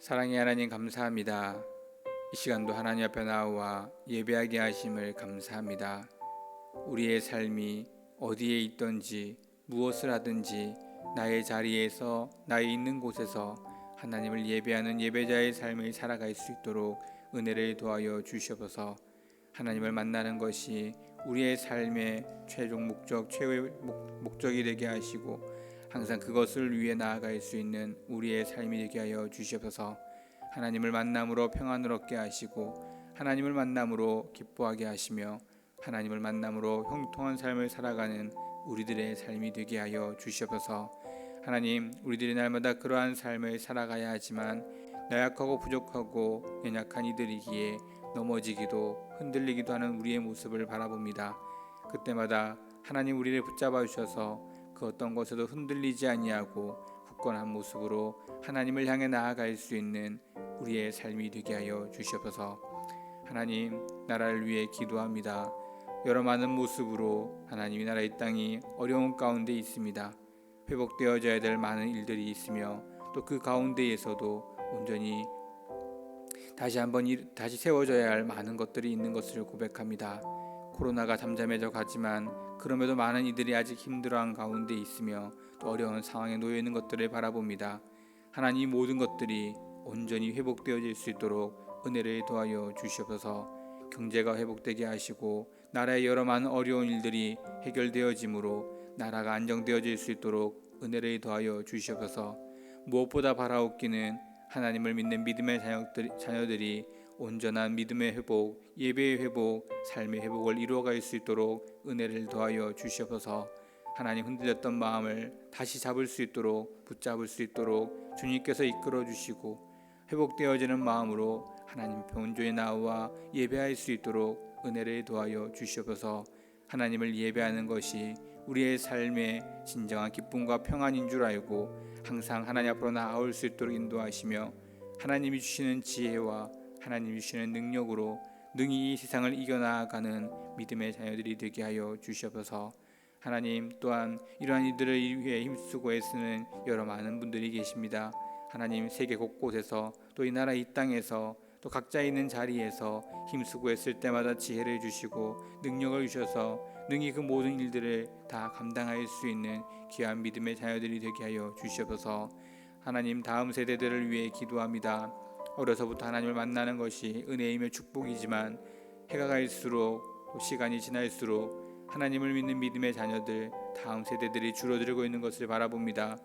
사랑의 하나님 감사합니다. 이 시간도 하나님 앞에 나와 예배하게 하심을 감사합니다. 우리의 삶이 어디에 있든지 무엇을 하든지 나의 자리에서 나의 있는 곳에서 하나님을 예배하는 예배자의 삶을 살아갈 수 있도록 은혜를 도하여 주시옵소서. 하나님을 만나는 것이 우리의 삶의 최종 목적, 최후의 목- 목적이 되게 하시고 항상 그것을 위해 나아갈 수 있는 우리의 삶이 되게 하여 주시옵소서. 하나님을 만남으로 평안을 얻게 하시고 하나님을 만남으로 기뻐하게 하시며 하나님을 만남으로 형통한 삶을 살아가는 우리들의 삶이 되게 하여 주시옵소서. 하나님, 우리들이 날마다 그러한 삶을 살아가야 하지만 나약하고 부족하고 연약한 이들이기에 넘어지기도 흔들리기도 하는 우리의 모습을 바라봅니다. 그때마다 하나님 우리를 붙잡아 주셔서 그 어떤 것에도 흔들리지 아니하고 굳건한 모습으로 하나님을 향해 나아갈 수 있는 우리의 삶이 되게 하여 주시옵소서. 하나님 나라를 위해 기도합니다. 여러 많은 모습으로 하나님이 나라 이 땅이 어려운 가운데 있습니다. 회복되어져야 될 많은 일들이 있으며 또 그 가운데에서도 온전히 다시 한번 일- 다시 세워져야 할 많은 것들이 있는 것을 고백합니다. 코로나가 잠잠해져 가지만 그럼에도 많은 이들이 아직 힘들어한 가운데 있으며 또 어려운 상황에 놓여 있는 것들을 바라봅니다. 하나님 이 모든 것들이 온전히 회복되어질 수 있도록 은혜를 도하여 주시옵소서. 경제가 회복되게 하시고 나라의 여러 많은 어려운 일들이 해결되어짐으로 나라가 안정되어질 수 있도록 은혜를 더하여 주시옵소서. 무엇보다 바라옵기는 하나님을 믿는 믿음의 자녀들, 자녀들이 온전한 믿음의 회복, 예배의 회복, 삶의 회복을 이루어갈 수 있도록 은혜를 더하여 주시옵소서. 하나님 흔들렸던 마음을 다시 잡을 수 있도록 붙잡을 수 있도록 주님께서 이끌어 주시고 회복되어지는 마음으로 하나님 본조에 나와 예배할 수 있도록 은혜를 도하여 주시옵소서. 하나님을 예배하는 것이 우리의 삶의 진정한 기쁨과 평안인 줄 알고 항상 하나님 앞으로 나아올 수 있도록 인도하시며 하나님이 주시는 지혜와 하나님이 주시는 능력으로 능히 이 세상을 이겨나가는 믿음의 자녀들이 되게 하여 주시옵소서. 하나님 또한 이러한 이들을 위해 힘쓰고 애쓰는 여러 많은 분들이 계십니다. 하나님 세계 곳곳에서 또 이 나라 이 땅에서 또 각자 있는 자리에서 힘쓰고 애쓸 때마다 지혜를 주시고 능력을 주셔서 능히 그 모든 일들을 다 감당할 수 있는 귀한 믿음의 자녀들이 되게 하여 주시옵소서. 하나님 다음 세대들을 위해 기도합니다. 어려서부터 하나님을 만나는 것이 은혜이며 축복이지만 해가 갈수록 또 시간이 지날수록 하나님을 믿는 믿음의 자녀들 다음 세대들이 줄어들고 있는 것을 바라봅니다.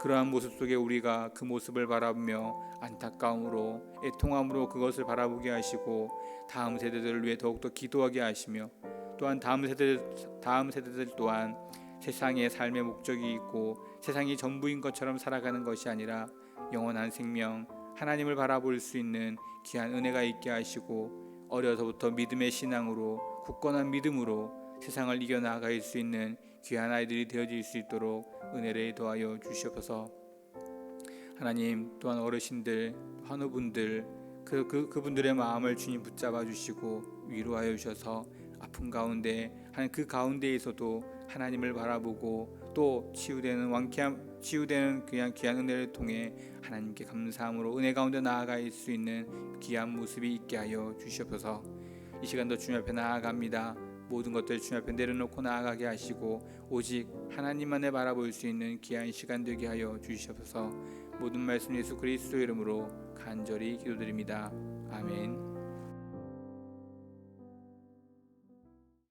그러한 모습 속에 우리가 그 모습을 바라보며 안타까움으로 애통함으로 그것을 바라보게 하시고 다음 세대들을 위해 더욱더 기도하게 하시며 또한 다음 세대 다음 세대들 또한 세상의 삶의 목적이 있고 세상이 전부인 것처럼 살아가는 것이 아니라 영원한 생명 하나님을 바라볼 수 있는 귀한 은혜가 있게 하시고 어려서부터 믿음의 신앙으로 굳건한 믿음으로 세상을 이겨나갈 수 있는 귀한 아이들이 되어질 수 있도록 은혜를 더하여 주시옵소서. 하나님 또한 어르신들, 환우분들 그, 그 그분들의 마음을 주님 붙잡아 주시고 위로하여 주셔서 아픈 가운데 한 그 가운데에서도 하나님을 바라보고 또 치유되는 완쾌함 치유되는 귀한 귀한 은혜를 통해 하나님께 감사함으로 은혜 가운데 나아갈 수 있는 귀한 모습이 있게 하여 주시옵소서. 이 시간도 주님 앞에 나아갑니다. 모든 것들 주님 앞에 내려놓고 나아가게 하시고 오직 하나님만을 바라볼 수 있는 귀한 시간 되게 하여 주시옵소서. 모든 말씀 예수 그리스도 이름으로 간절히 기도드립니다. 아멘.